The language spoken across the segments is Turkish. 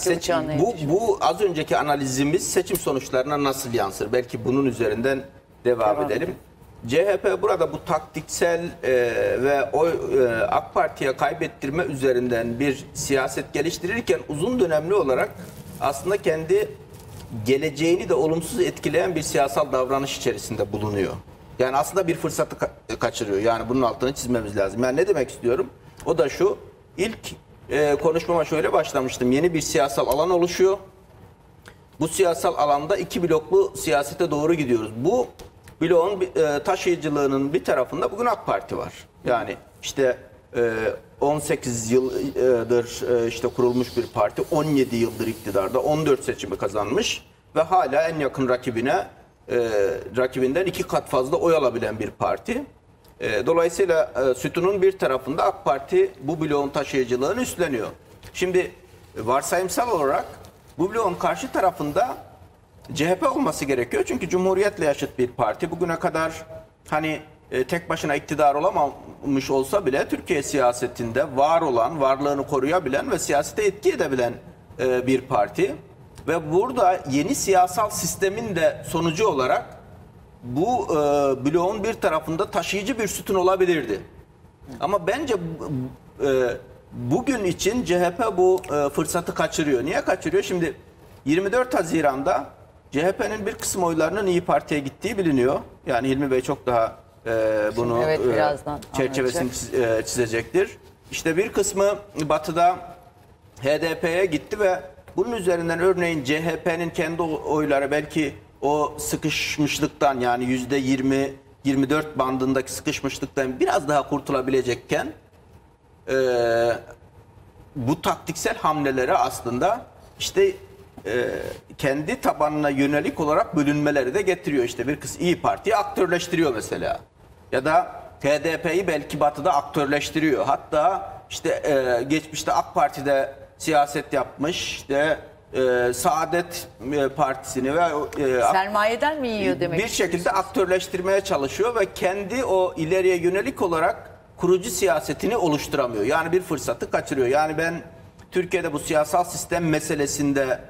Seç- Uçağına bu, bu az önceki analizimiz seçim sonuçlarına nasıl yansır? Belki bunun üzerinden devam, Devam edelim. CHP burada bu taktiksel e, ve o e, AK Parti'ye kaybettirme üzerinden bir siyaset geliştirirken uzun dönemli olarak aslında kendi geleceğini de olumsuz etkileyen bir siyasal davranış içerisinde bulunuyor. Yani aslında bir fırsatı ka- kaçırıyor. Yani bunun altını çizmemiz lazım. Yani ne demek istiyorum? O da şu. İlk e, konuşmama şöyle başlamıştım. Yeni bir siyasal alan oluşuyor. Bu siyasal alanda iki bloklu siyasete doğru gidiyoruz. Bu bloğun e, taşıyıcılığının bir tarafında bugün AK Parti var. Yani işte e, 18 yıldır e, işte kurulmuş bir parti, 17 yıldır iktidarda, 14 seçimi kazanmış ve hala en yakın rakibine e, rakibinden iki kat fazla oy alabilen bir parti. E, Dolayısıyla e, sütunun bir tarafında AK Parti bu bloğun taşıyıcılığını üstleniyor. Şimdi e, varsayımsal olarak bu bloğun karşı tarafında CHP olması gerekiyor. Çünkü Cumhuriyet'le yaşıt bir parti. Bugüne kadar hani tek başına iktidar olamamış olsa bile Türkiye siyasetinde var olan, varlığını koruyabilen ve siyasete etki edebilen bir parti. Ve burada yeni siyasal sistemin de sonucu olarak bu e, bloğun bir tarafında taşıyıcı bir sütun olabilirdi. Ama bence e, bugün için CHP bu e, fırsatı kaçırıyor. Niye kaçırıyor? Şimdi 24 Haziran'da CHP'nin bir kısım oylarının İyi Parti'ye gittiği biliniyor. Yani Hilmi Bey çok daha e, bunu evet, e, çerçevesini çiz- e, çizecektir. İşte bir kısmı Batı'da HDP'ye gitti ve bunun üzerinden örneğin CHP'nin kendi oyları belki o sıkışmışlıktan yani yüzde 20 24 bandındaki sıkışmışlıktan biraz daha kurtulabilecekken e, bu taktiksel hamlelere aslında işte e, kendi tabanına yönelik olarak bölünmeleri de getiriyor. İşte bir kız İyi Parti'yi aktörleştiriyor mesela. Ya da HDP'yi belki batıda aktörleştiriyor. Hatta işte e, geçmişte AK Parti'de siyaset yapmış işte e, Saadet e, Partisi'ni ve e, Sermayeden mi yiyor demek? bir şekilde aktörleştirmeye çalışıyor ve kendi o ileriye yönelik olarak kurucu siyasetini oluşturamıyor. Yani bir fırsatı kaçırıyor. Yani ben Türkiye'de bu siyasal sistem meselesinde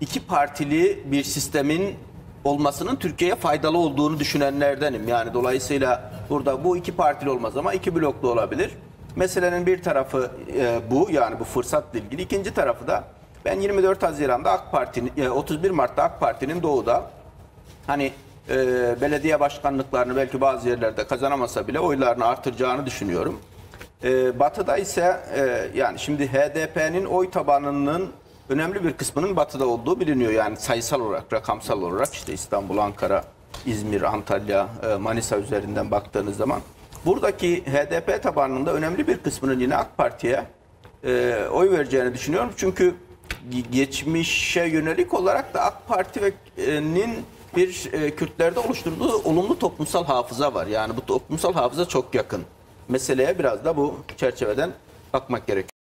iki partili bir sistemin olmasının Türkiye'ye faydalı olduğunu düşünenlerdenim. Yani dolayısıyla burada bu iki partili olmaz ama iki bloklu olabilir. Meselenin bir tarafı e, bu yani bu fırsatla ilgili. İkinci tarafı da ben 24 Haziran'da AK Parti'nin e, 31 Mart'ta AK Parti'nin doğuda hani e, belediye başkanlıklarını belki bazı yerlerde kazanamasa bile oylarını artıracağını düşünüyorum. E, batı'da ise e, yani şimdi HDP'nin oy tabanının önemli bir kısmının batıda olduğu biliniyor. Yani sayısal olarak, rakamsal olarak işte İstanbul, Ankara, İzmir, Antalya, e, Manisa üzerinden baktığınız zaman buradaki HDP tabanının da önemli bir kısmının yine AK Parti'ye e, oy vereceğini düşünüyorum. Çünkü geçmişe yönelik olarak da AK Parti'nin bir e, Kürtlerde oluşturduğu olumlu toplumsal hafıza var. Yani bu toplumsal hafıza çok yakın. Meseleye biraz da bu çerçeveden bakmak gerekiyor.